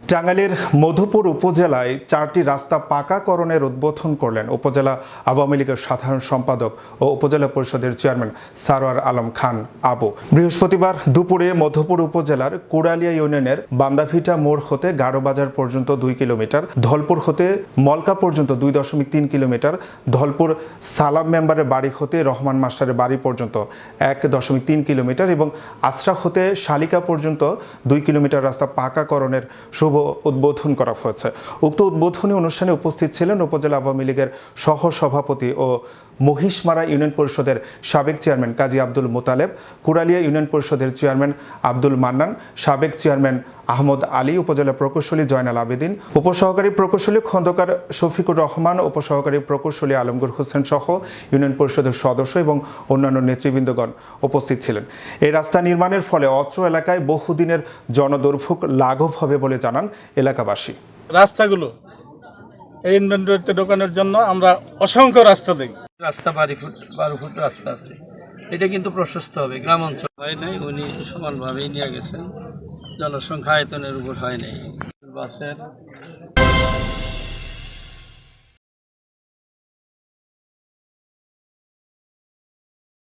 টাঙ্গাইলের মধুপুর উপজেলায় চারটি রাস্তা পাকাকরণের উদ্বোধন করলেন উপজেলা আওয়ামী লীগের সাধারণ সম্পাদক ও উপজেলা পরিষদের চেয়ারম্যান সারোয়ার আলম খান আবু। বৃহস্পতিবার দুপুরে মধুপুর উপজেলার কুড়ালিয়া ইউনিয়নের বান্দাভিটা মোড় হতে গাড়োবাজার পর্যন্ত দুই কিলোমিটার, ধলপুর হতে মলকা পর্যন্ত দুই দশমিক তিন কিলোমিটার, ধলপুর সালাম মেম্বারের বাড়ি হতে রহমান মাস্টারের বাড়ি পর্যন্ত এক দশমিক তিন কিলোমিটার এবং আশ্রা হতে শালিকা পর্যন্ত দুই কিলোমিটার রাস্তা পাকাকরণের শুভ উদ্বোধন করা হয়েছে। উক্ত উদ্বোধনী অনুষ্ঠানে উপস্থিত ছিলেন উপজেলা আওয়ামী লীগের সহসভাপতি ও মহিষমারা ইউনিয়ন পরিষদের সাবেক চেয়ারম্যান কাজী আব্দুল মোতালেব, কুরালিয়া ইউনিয়ন পরিষদের চেয়ারম্যান আব্দুল মান্নান, সাবেক চেয়ারম্যান আহমদ আলী, উপজেলা প্রকৌশলী জয়নাল আবেদিন, উপসহকারী প্রকৌশলী খন্দকার শফিকুর রহমান, উপসহকারী প্রকৌশলী আলমগীর হোসেন সহ ইউনিয়ন পরিষদের সদস্য এবং অন্যান্য নেতৃবৃন্দগণ উপস্থিত ছিলেন। এই রাস্তা নির্মাণের ফলে অত্র এলাকায় বহুদিনের জনদুর্ভোগ লাঘব হবে বলে জানান এলাকাবাসী। রাস্তাগুলো এই ইনভেন্টরিতে ঢোকানোর জন্য আমরা অসংখ্য রাস্তা দিই রাস্তা বারো ফুট বারো ফুট রাস্তা আছে। এটা কিন্তু প্রশস্ত হবে, গ্রাম অঞ্চল। হয় নাই, উনি সমানভাবেই নিয়ে গেছেন। জনসংখ্যা আয়তনের উপর হয় নাই। বাসের